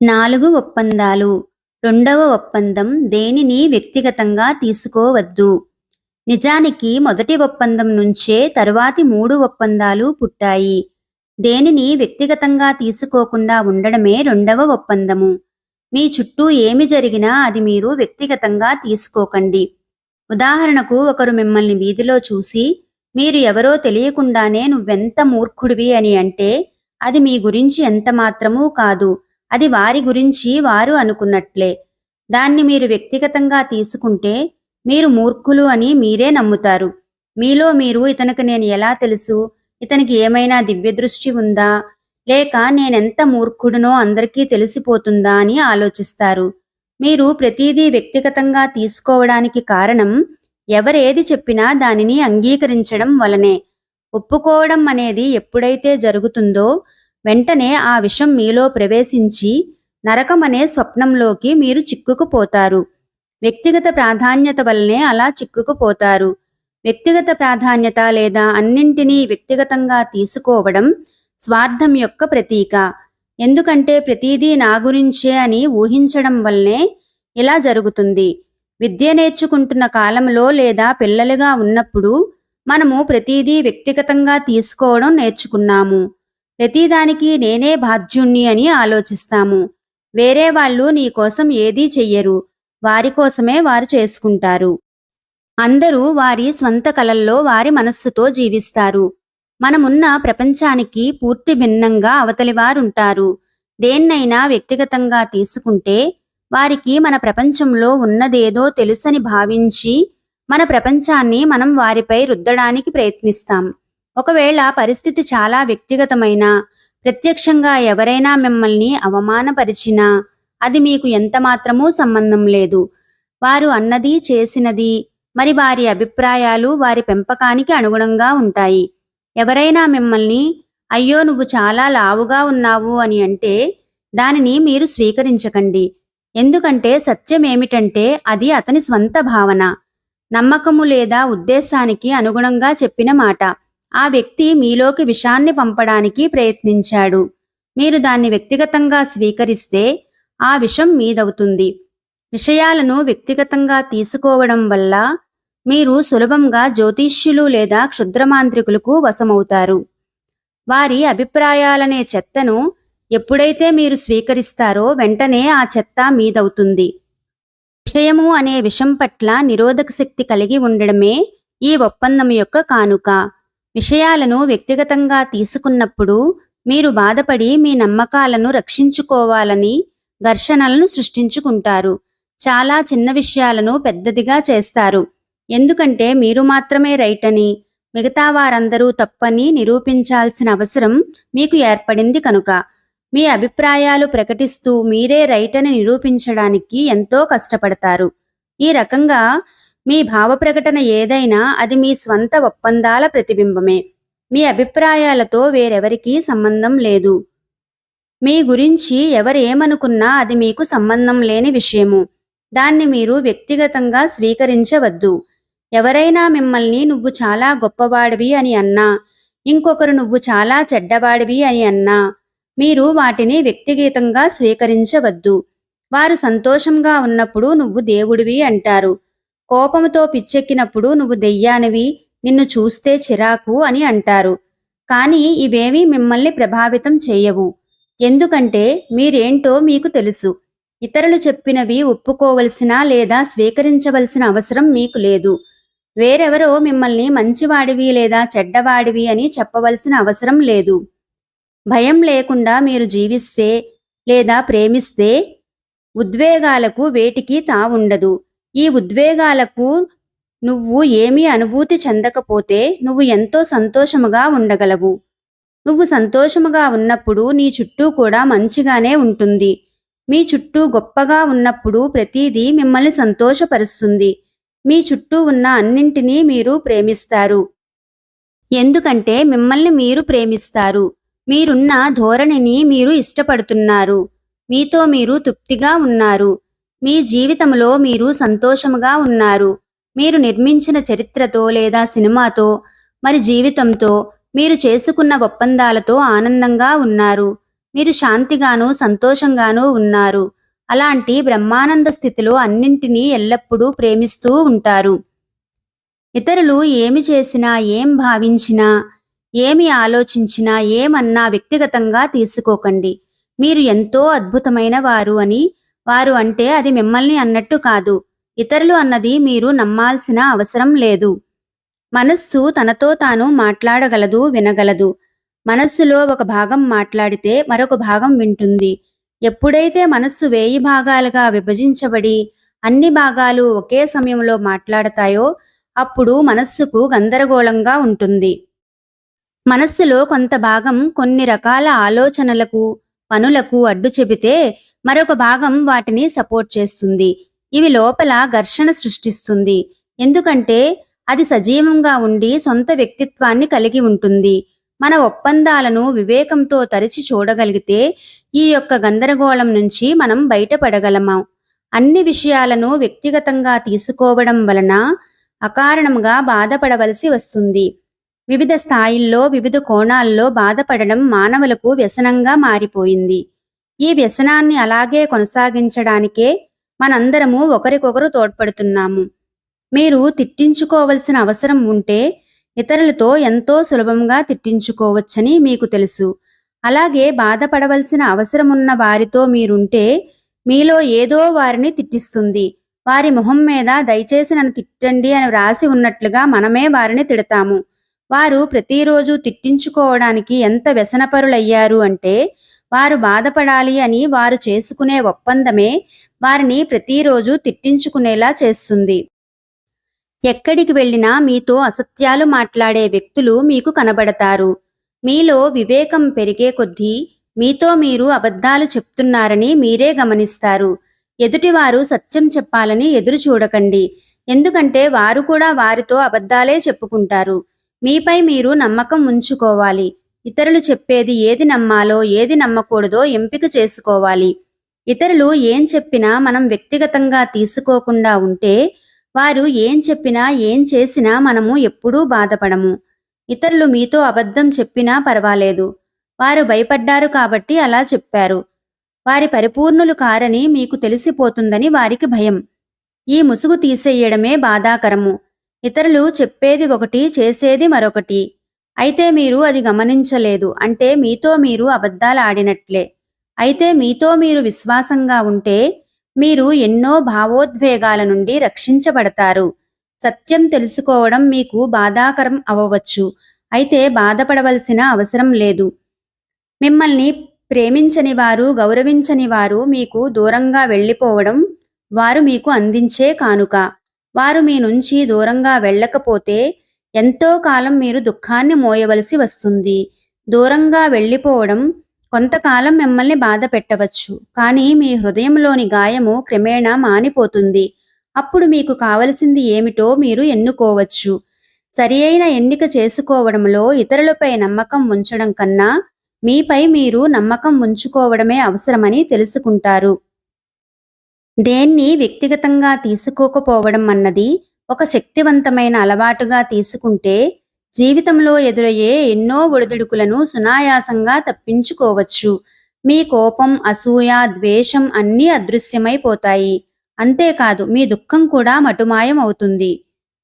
నాలుగు ఒప్పందాలు. రెండవ ఒప్పందం దేనిని వ్యక్తిగతంగా తీసుకోవద్దు. నిజానికి మొదటి ఒప్పందం నుంచే తరువాతి మూడు ఒప్పందాలు పుట్టాయి. దేనిని వ్యక్తిగతంగా తీసుకోకుండా ఉండడమే రెండవ ఒప్పందము. మీ చుట్టూ ఏమి జరిగినా అది మీరు వ్యక్తిగతంగా తీసుకోకండి. ఉదాహరణకు ఒకరు మిమ్మల్ని వీధిలో చూసి మీరు ఎవరో తెలియకుండానే నువ్వెంత మూర్ఖుడివి అని అంటే అది మీ గురించి ఎంత మాత్రమూ కాదు. అది వారి గురించి వారు అనుకున్నట్లే. దాన్ని మీరు వ్యక్తిగతంగా తీసుకుంటే మీరు మూర్ఖులు అని మీరే నమ్ముతారు. మీలో మీరు ఇతనికి నేను ఎలా తెలుసు? ఇతనికి ఏమైనా దివ్యదృష్టి ఉందా? లేక నేనెంత మూర్ఖుడునో అందరికీ తెలిసిపోతుందా అని ఆలోచిస్తారు. మీరు ప్రతిదీ వ్యక్తిగతంగా తీసుకోవడానికి కారణం ఎవరేది చెప్పినా దానిని అంగీకరించడం వలనే. ఒప్పుకోవడం అనేది ఎప్పుడైతే జరుగుతుందో వెంటనే ఆ విషం మీలో ప్రవేశించి నరకమనే స్వప్నంలోకి మీరు చిక్కుకుపోతారు. వ్యక్తిగత ప్రాధాన్యత వల్లనే అలా చిక్కుకుపోతారు. వ్యక్తిగత ప్రాధాన్యత లేదా అన్నింటినీ వ్యక్తిగతంగా తీసుకోవడం స్వార్థం యొక్క ప్రతీక. ఎందుకంటే ప్రతిదీ నా గురించే అని ఊహించడం వల్లనే ఇలా జరుగుతుంది. విద్య నేర్చుకుంటున్న కాలంలో లేదా పిల్లలుగా ఉన్నప్పుడు మనము ప్రతిదీ వ్యక్తిగతంగా తీసుకోవడం నేర్చుకున్నాము. ప్రతిదానికి నేనే బాధ్యుణ్ణి అని ఆలోచిస్తాము. వేరే వాళ్ళు నీ కోసం ఏదీ చెయ్యరు. వారి కోసమే వారు చేసుకుంటారు. అందరూ వారి స్వంత కలల్లో వారి మనస్సుతో జీవిస్తారు. మనమున్న ప్రపంచానికి పూర్తి భిన్నంగా అవతలివారుంటారు దేన్నైనా వ్యక్తిగతంగా తీసుకుంటే వారికి మన ప్రపంచంలో ఉన్నదేదో తెలుసని భావించి మన ప్రపంచాన్ని మనం వారిపై రుద్దడానికి ప్రయత్నిస్తాం. ఒకవేళ పరిస్థితి చాలా వ్యక్తిగతమైన ప్రత్యక్షంగా ఎవరైనా మిమ్మల్ని అవమానపరిచినా అది మీకు ఎంతమాత్రమూ సంబంధం లేదు. వారు అన్నది చేసినది మరి వారి అభిప్రాయాలు వారి పెంపకానికి అనుగుణంగా ఉంటాయి. ఎవరైనా మిమ్మల్ని అయ్యో నువ్వు చాలా లావుగా ఉన్నావు అని అంటే దానిని మీరు స్వీకరించకండి. ఎందుకంటే సత్యం ఏమిటంటే అది అతని స్వంత భావన. నమ్మకము లేదా ఉద్దేశానికి అనుగుణంగా చెప్పిన మాట. ఆ వ్యక్తి మీలోకి విషాన్ని పంపడానికి ప్రయత్నించాడు. మీరు దాన్ని వ్యక్తిగతంగా స్వీకరిస్తే ఆ విషం మీదవుతుంది. విషయాలను వ్యక్తిగతంగా తీసుకోవడం వల్ల మీరు సులభంగా జ్యోతిష్యులు లేదా క్షుద్రమాంత్రికులకు వశమవుతారు. వారి అభిప్రాయాలనే చెత్తను ఎప్పుడైతే మీరు స్వీకరిస్తారో వెంటనే ఆ చెత్త మీదవుతుంది. విషయము అనే విషం పట్ల నిరోధక శక్తి కలిగి ఉండడమే ఈ ఒప్పందం యొక్క కానుక. విషయాలను వ్యక్తిగతంగా తీసుకున్నప్పుడు మీరు బాధపడి మీ నమ్మకాలను రక్షించుకోవాలని ఘర్షణలను సృష్టించుకుంటారు. చాలా చిన్న విషయాలను పెద్దదిగా చేస్తారు. ఎందుకంటే మీరు మాత్రమే రైట్ అని మిగతా వారందరూ తప్పని నిరూపించాల్సిన అవసరం మీకు ఏర్పడింది కనుక. మీ అభిప్రాయాలు ప్రకటిస్తూ మీరే రైట్ అని నిరూపించడానికి ఎంతో కష్టపడతారు. ఈ రకంగా మీ భావ ప్రకటన ఏదైనా అది మీ స్వంత ఒప్పందాల ప్రతిబింబమే. మీ అభిప్రాయాలతో వేరెవరికీ సంబంధం లేదు. మీ గురించి ఎవరేమనుకున్నా అది మీకు సంబంధం లేని విషయము. దాన్ని మీరు వ్యక్తిగతంగా స్వీకరించవద్దు. ఎవరైనా మిమ్మల్ని నువ్వు చాలా గొప్పవాడివి అని అన్నా ఇంకొకరు నువ్వు చాలా చెడ్డవాడివి అని అన్నా మీరు వాటిని వ్యక్తిగతంగా స్వీకరించవద్దు. వారు సంతోషంగా ఉన్నప్పుడు నువ్వు దేవుడివి అంటారు. కోపంతో పిచ్చెక్కినప్పుడు నువ్వు దెయ్యానివి నిన్ను చూస్తే చిరాకు అని అంటారు. కానీ ఇవేమీ మిమ్మల్ని ప్రభావితం చేయవు. ఎందుకంటే మీరేంటో మీకు తెలుసు. ఇతరులు చెప్పినవి ఒప్పుకోవలసిన లేదా స్వీకరించవలసిన అవసరం మీకు లేదు. వేరెవరో మిమ్మల్ని మంచివాడివి లేదా చెడ్డవాడివి అని చెప్పవలసిన అవసరం లేదు. భయం లేకుండా మీరు జీవిస్తే లేదా ప్రేమిస్తే ఉద్వేగాలకు వేటికి తావుండదు. ఈ ఉద్వేగాలకు నువ్వు ఏమీ అనుభూతి చెందకపోతే నువ్వు ఎంతో సంతోషముగా ఉండగలవు. నువ్వు సంతోషముగా ఉన్నప్పుడు నీ చుట్టూ కూడా మంచిగానే ఉంటుంది. మీ చుట్టూ గొప్పగా ఉన్నప్పుడు ప్రతిదీ మిమ్మల్ని సంతోషపరుస్తుంది. మీ చుట్టూ ఉన్న అన్నింటినీ మీరు ప్రేమిస్తారు. ఎందుకంటే మిమ్మల్ని మీరు ప్రేమిస్తారు. మీరున్న ధోరణిని మీరు ఇష్టపడుతున్నారు. మీతో మీరు తృప్తిగా ఉన్నారు. మీ జీవితంలో మీరు సంతోషముగా ఉన్నారు. మీరు నిర్మించిన చరిత్రతో లేదా సినిమాతో మరి జీవితంతో మీరు చేసుకున్న ఒప్పందాలతో ఆనందంగా ఉన్నారు. మీరు శాంతిగాను సంతోషంగాను ఉన్నారు. అలాంటి బ్రహ్మానంద స్థితిలో అన్నింటినీ ఎల్లప్పుడూ ప్రేమిస్తూ ఉంటారు. ఇతరులు ఏమి చేసినా ఏం భావించినా ఏమి ఆలోచించినా ఏమన్నా వ్యక్తిగతంగా తీసుకోకండి. మీరు ఎంతో అద్భుతమైన వారు అని వారు అంటే అది మిమ్మల్ని అన్నట్టు కాదు. ఇతరులు అన్నది మీరు నమ్మాల్సిన అవసరం లేదు. మనస్సు తనతో తాను మాట్లాడగలదు వినగలదు. మనస్సులో ఒక భాగం మాట్లాడితే మరొక భాగం వింటుంది. ఎప్పుడైతే మనస్సు వేయి భాగాలుగా విభజించబడి అన్ని భాగాలు ఒకే సమయంలో మాట్లాడతాయో అప్పుడు మనస్సుకు గందరగోళంగా ఉంటుంది. మనస్సులో కొంత భాగం కొన్ని రకాల ఆలోచనలకు పనులకు అడ్డు చెబితే మరొక భాగం వాటిని సపోర్ట్ చేస్తుంది. ఇవి లోపల ఘర్షణ సృష్టిస్తుంది. ఎందుకంటే అది సజీవంగా ఉండి సొంత వ్యక్తిత్వాన్ని కలిగి ఉంటుంది. మన ఒప్పందాలను వివేకంతో తరిచి చూడగలిగితే ఈ యొక్క గందరగోళం నుంచి మనం బయటపడగలము? అన్ని విషయాలను వ్యక్తిగతంగా తీసుకోవడం వలన అకారణంగా బాధపడవలసి వస్తుంది. వివిధ స్థాయిల్లో వివిధ కోణాల్లో బాధపడడం మానవులకు వ్యసనంగా మారిపోయింది. ఈ వ్యసనాన్ని అలాగే కొనసాగించడానికే మనందరము ఒకరికొకరు తోడ్పడుతున్నాము. మీరు తిట్టించుకోవలసిన అవసరం ఉంటే ఇతరులతో ఎంతో సులభంగా తిట్టించుకోవచ్చని మీకు తెలుసు. అలాగే బాధపడవలసిన అవసరమున్న వారితో మీరుంటే మీలో ఏదో వారిని తిట్టిస్తుంది. వారి మొహం మీద దయచేసి నన్ను తిట్టండి అని వ్రాసి ఉన్నట్లుగా మనమే వారిని తిడతాము. వారు ప్రతిరోజు తిట్టించుకోవడానికి ఎంత వ్యసనపరులయ్యారు అంటే వారు బాధపడాలి అని వారు చేసుకునే ఒప్పందమే వారిని ప్రతిరోజు తిట్టించుకునేలా చేస్తుంది. ఎక్కడికి వెళ్ళినా మీతో అసత్యాలు మాట్లాడే వ్యక్తులు మీకు కనబడతారు. మీలో వివేకం పెరిగే కొద్దీ మీతో మీరు అబద్ధాలు చెప్తున్నారని మీరే గమనిస్తారు. ఎదుటివారు సత్యం చెప్పాలని ఎదురు చూడకండి. ఎందుకంటే వారు కూడా వారితో అబద్ధాలే చెప్పుకుంటారు. మీపై మీరు నమ్మకం ఉంచుకోవాలి. ఇతరులు చెప్పేది ఏది నమ్మాలో ఏది నమ్మకూడదో ఎంపిక చేసుకోవాలి. ఇతరులు ఏం చెప్పినా మనం వ్యక్తిగతంగా తీసుకోకుండా ఉంటే వారు ఏం చెప్పినా ఏం చేసినా మనము ఎప్పుడూ బాధపడము. ఇతరులు మీతో అబద్ధం చెప్పినా పర్వాలేదు. వారు భయపడ్డారు కాబట్టి అలా చెప్పారు. వారి పరిపూర్ణులు కారని మీకు తెలిసిపోతుందని వారికి భయం. ఈ ముసుగు తీసేయడమే బాధాకరము. ఇతరులు చెప్పేది ఒకటి చేసేది మరొకటి. అయితే మీరు అది గమనించలేదు. అంటే మీతో మీరు అబద్ధాలు ఆడినట్లే అయితే మీతో మీరు విశ్వాసంగా ఉంటే మీరు ఎన్నో భావోద్వేగాల నుండి రక్షించబడతారు. సత్యం తెలుసుకోవడం మీకు బాధాకరం అవ్వవచ్చు. అయితే బాధపడవలసిన అవసరం లేదు. మిమ్మల్ని ప్రేమించని వారు గౌరవించని వారు మీకు దూరంగా వెళ్ళిపోవడం వారు మీకు అందించే కానుక. వారు మీ నుంచి దూరంగా వెళ్ళకపోతే ఎంతో కాలం మీరు దుఃఖాన్ని మోయవలసి వస్తుంది. దూరంగా వెళ్ళిపోవడం కొంతకాలం మిమ్మల్ని బాధ పెట్టవచ్చు. కానీ మీ హృదయంలోని గాయము క్రమేణా మానిపోతుంది. అప్పుడు మీకు కావలసింది ఏమిటో మీరు ఎన్నుకోవచ్చు. సరి అయిన ఎన్నిక చేసుకోవడంలో ఇతరులపై నమ్మకం ఉంచడం కన్నా మీపై మీరు నమ్మకం ఉంచుకోవడమే అవసరమని తెలుసుకుంటారు. దేన్ని వ్యక్తిగతంగా తీసుకోకపోవడం అన్నది ఒక శక్తివంతమైన అలవాటుగా తీసుకుంటే జీవితంలో ఎదురయ్యే ఎన్నో ఒడిదుడుకులను సునాయాసంగా తప్పించుకోవచ్చు. మీ కోపం అసూయ ద్వేషం అన్నీ అదృశ్యమైపోతాయి. అంతేకాదు మీ దుఃఖం కూడా మటుమాయం అవుతుంది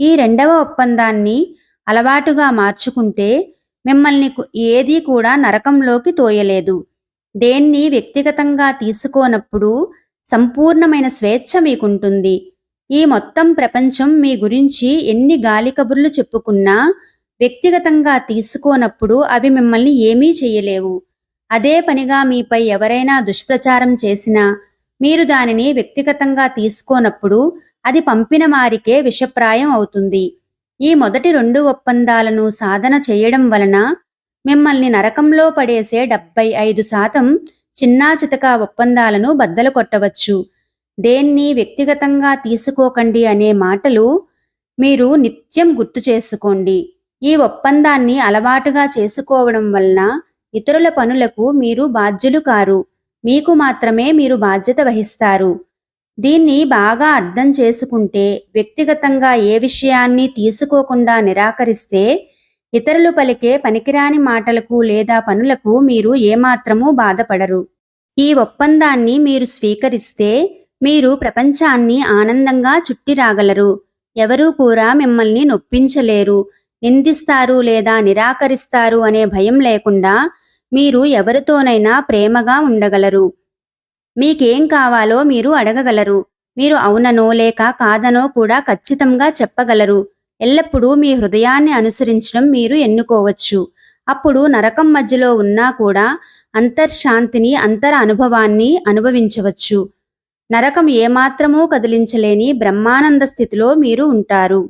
ఈ రెండవ ఒప్పందాన్ని అలవాటుగా మార్చుకుంటే మిమ్మల్ని ఏదీ కూడా నరకంలోకి తోయలేదు. దేన్ని వ్యక్తిగతంగా తీసుకోనప్పుడు సంపూర్ణమైన స్వేచ్ఛ మీకుంటుంది. ఈ మొత్తం ప్రపంచం మీ గురించి ఎన్ని గాలి కబుర్లు చెప్పుకున్నా వ్యక్తిగతంగా తీసుకోనప్పుడు అవి మిమ్మల్ని ఏమీ చేయలేవు అదే పనిగా మీపై ఎవరైనా దుష్ప్రచారం చేసినా మీరు దానిని వ్యక్తిగతంగా తీసుకోనప్పుడు అది పంపిన వారికే విషప్రాయం అవుతుంది. ఈ మొదటి రెండు ఒప్పందాలను సాధన చేయడం వలన మిమ్మల్ని నరకంలో పడేసే డెబ్బై ఐదు శాతం చిన్నా చితక ఒప్పందాలను బద్దలు కొట్టవచ్చు. దేన్ని వ్యక్తిగతంగా తీసుకోకండి అనే మాటలు మీరు నిత్యం గుర్తు చేసుకోండి. ఈ ఒప్పందాన్ని అలవాటుగా చేసుకోవడం వలన ఇతరుల పనులకు మీరు బాధ్యులు కారు. మీకు మాత్రమే మీరు బాధ్యత వహిస్తారు. దీన్ని బాగా అర్థం చేసుకుంటే వ్యక్తిగతంగా ఏ విషయాన్ని తీసుకోకుండా నిరాకరిస్తే ఇతరులు పలికే పనికిరాని మాటలకు లేదా పనులకు మీరు ఏమాత్రమూ బాధపడరు. ఈ ఒప్పందాన్ని మీరు స్వీకరిస్తే మీరు ప్రపంచాన్ని ఆనందంగా చుట్టి రాగలరు ఎవరూ కూడా మిమ్మల్ని నొప్పించలేరు. నిందిస్తారు లేదా నిరాకరిస్తారు అనే భయం లేకుండా మీరు ఎవరితోనైనా ప్రేమగా ఉండగలరు. మీకేం కావాలో మీరు అడగగలరు. మీరు అవుననో లేక కాదనో కూడా ఖచ్చితంగా చెప్పగలరు. ఎల్లప్పుడూ మీ హృదయాన్ని అనుసరించడం మీరు ఎన్నుకోవచ్చు. అప్పుడు నరకం మధ్యలో ఉన్నా కూడా అంతర్శాంతిని అంతర అనుభవాన్ని అనుభవించవచ్చు. నరకం ఏమాత్రమూ కదిలించలేని బ్రహ్మానంద స్థితిలో మీరు ఉంటారు.